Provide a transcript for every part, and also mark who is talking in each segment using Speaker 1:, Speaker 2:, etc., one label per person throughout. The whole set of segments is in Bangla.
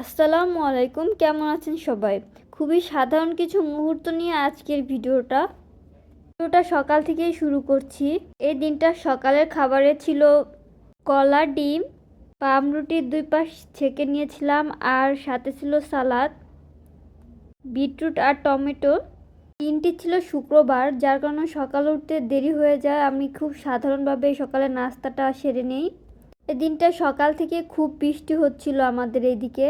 Speaker 1: আসসালামু আলাইকুম, কেমন আছেন সবাই? খুবই সাধারণ কিছু মুহূর্ত নিয়ে আজকের ভিডিওটা। ভিডিওটা সকাল থেকেই শুরু করছি। এই দিনটা সকালের খাবারে ছিল কলা, ডিম পামরুটির দুই পাশ ছেঁকে নিয়েছিলাম আর সাথে ছিল সালাদ, বিটরুট আর টমেটো। দিনটি ছিল শুক্রবার, যার কারণে সকালে উঠতে দেরি হয়ে যায়। আমি খুব সাধারণভাবে সকালে নাস্তাটা সেরে নেই। এই দিনটা সকাল থেকে খুব বৃষ্টি হচ্ছিল আমাদের এদিকে।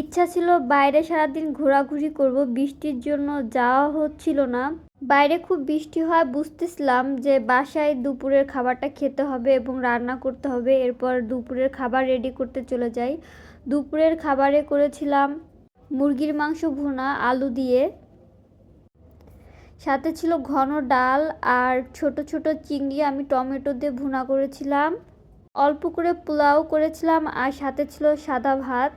Speaker 1: ইচ্ছা ছিল বাইরে সারাদিন ঘোরাঘুরি করব, বৃষ্টির জন্য যাওয়া হচ্ছিল না। বাইরে খুব বৃষ্টি হয়, বুঝতেছিলাম যে বাসায় দুপুরের খাবারটা খেতে হবে এবং রান্না করতে হবে। এরপর দুপুরের খাবার রেডি করতে চলে যাই। দুপুরের খাবারে করেছিলাম মুরগির মাংস ভুনা, আলু দিয়ে। সাথে ছিল ঘন ডাল আর ছোট ছোট চিংড়ি আমি টমেটো দিয়ে ভুনা করেছিলাম। অল্প করে পোলাও করেছিলাম আর সাথে ছিল সাদা ভাত।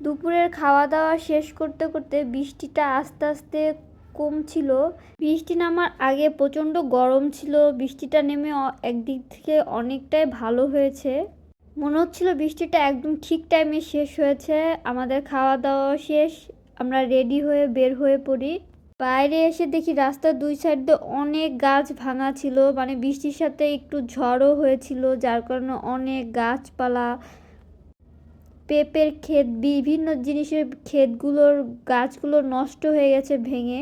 Speaker 1: দুপুরের খাওয়া দাওয়া শেষ করতে করতে বৃষ্টিটা আস্তে আস্তে কমছিল। বৃষ্টি নামার আগে প্রচণ্ড গরম ছিল। বৃষ্টিটা নেমে একদিক থেকে অনেকটাই ভালো হয়েছে। মনে হচ্ছিল বৃষ্টিটা একদম ঠিক টাইমে শেষ হয়েছে। আমাদের খাওয়া দাওয়া শেষ। আমরা রেডি হয়ে বের হয়ে পড়ি। বাইরে এসে দেখি রাস্তার দুই সাইড অনেক গাছ ভাঙা ছিল মানে বৃষ্টির সাথে একটু ঝড়ও হয়েছিল, যার কারণে অনেক গাছপালা, পেঁপের ক্ষেত, বিভিন্ন জিনিসের ক্ষেতগুলোর গাছগুলো নষ্ট হয়ে গেছে ভেঙে।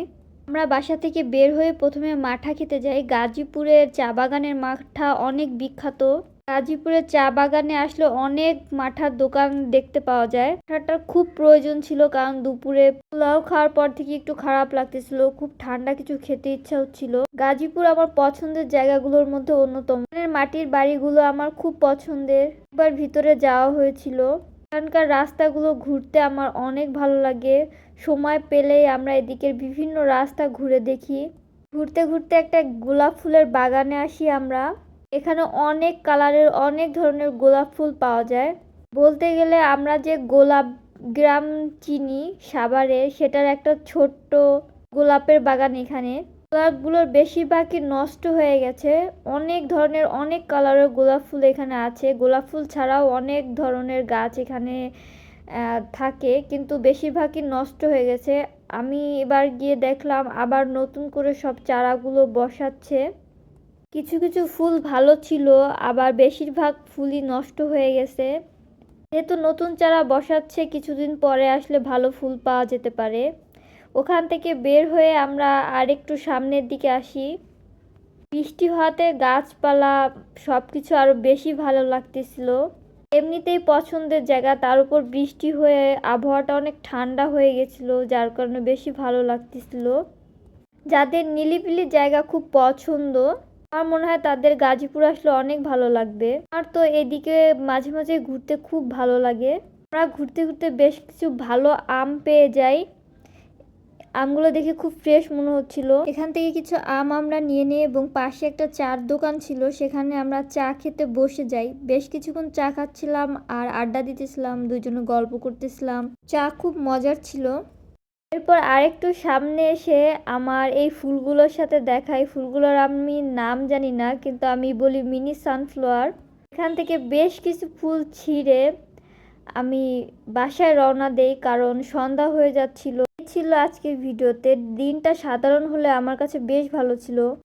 Speaker 1: আমরা বাসা থেকে বের হয়ে প্রথমে মাঠা খেতে যাই। গাজীপুরের চা বাগানের মাঠা অনেক বিখ্যাত। গাজীপুরের চা বাগানে আসলে অনেক মাঠার দোকান দেখতে পাওয়া যায়। মাঠাটার খুব প্রয়োজন ছিল কারণ দুপুরে পোলাও খাওয়ার পর থেকে একটু খারাপ লাগতেছিল, খুব ঠান্ডা কিছু খেতে ইচ্ছা হচ্ছিল। গাজীপুর আমার পছন্দের জায়গাগুলোর মধ্যে অন্যতম। মাটির বাড়িগুলো আমার খুব পছন্দের। একবার ভিতরে যাওয়া হয়েছিল। এখানকার রাস্তাগুলো ঘুরতে আমার অনেক ভালো লাগে। সময় পেলেই আমরা এদিকের বিভিন্ন রাস্তা ঘুরে দেখি। ঘুরতে ঘুরতে একটা গোলাপ ফুলের বাগানে আসি আমরা। এখানে অনেক কালারের, অনেক ধরনের গোলাপ ফুল পাওয়া যায়। বলতে গেলে আমরা যে গোলাপ গ্রাম চিনি, সাভারে, সেটার একটা ছোট্ট গোলাপের বাগান এখানে। গোলাপগুলোর বেশিরভাগই নষ্ট হয়ে গেছে। অনেক ধরনের, অনেক কালারের গোলাপ ফুল এখানে আছে। গোলাপ ফুল ছাড়াও অনেক ধরনের গাছ এখানে থাকে, কিন্তু বেশিরভাগই নষ্ট হয়ে গেছে। আমি এবার গিয়ে দেখলাম আবার নতুন করে সব চারাগুলো বসাচ্ছে। কিছু কিছু ফুল ভালো ছিল, আবার বেশিরভাগ ফুলই নষ্ট হয়ে গেছে। যেহেতু নতুন চারা বসাচ্ছে, কিছুদিন পরে আসলে ভালো ফুল পাওয়া যেতে পারে। ওখান থেকে বের হয়ে আমরা আরেকটু সামনের দিকে আসি। বৃষ্টি হওয়াতে গাছপালা সব কিছু আরও বেশি ভালো লাগতেছিল। এমনিতেই পছন্দের জায়গা, তার উপর বৃষ্টি হয়ে আবহাওয়াটা অনেক ঠান্ডা হয়ে গেছিল, যার কারণে বেশি ভালো লাগতেছিল। যাদের নিলিবিলি জায়গা খুব পছন্দ আমার মনে হয় তাদের গাজীপুর আসলে অনেক ভালো লাগবে। আর তো এদিকে মাঝে মাঝে ঘুরতে খুব ভালো লাগে। আমরা ঘুরতে ঘুরতে বেশ কিছু ভালো আম পেয়ে যাই। আমগুলো দেখে খুব ফ্রেশ মনে হচ্ছিল। এখান থেকে কিছু আম আমরা নিয়ে নিই এবং পাশে একটা চার দোকান ছিল, সেখানে আমরা চা খেতে বসে যাই। বেশ কিছুক্ষণ চা খাচ্ছিলাম আর আড্ডা দিতেছিলাম দুজনে গল্প করতেছিলাম। চা খুব মজার ছিল। এরপর আরেকটু সামনে এসে আমার এই ফুলগুলোর সাথে দেখাই ফুলগুলোর আমি নাম জানি না, কিন্তু আমি বলি মিনি সানফ্লাওয়ার। এখান থেকে বেশ কিছু ফুল ছিঁড়ে আমি বাসায় রওনা দেই, কারণ সন্ধ্যা হয়ে যাচ্ছিল। ছিল আজকের ভিডিওতে। দিনটা সাধারণ হলে আমার কাছে বেশ ভালো ছিল।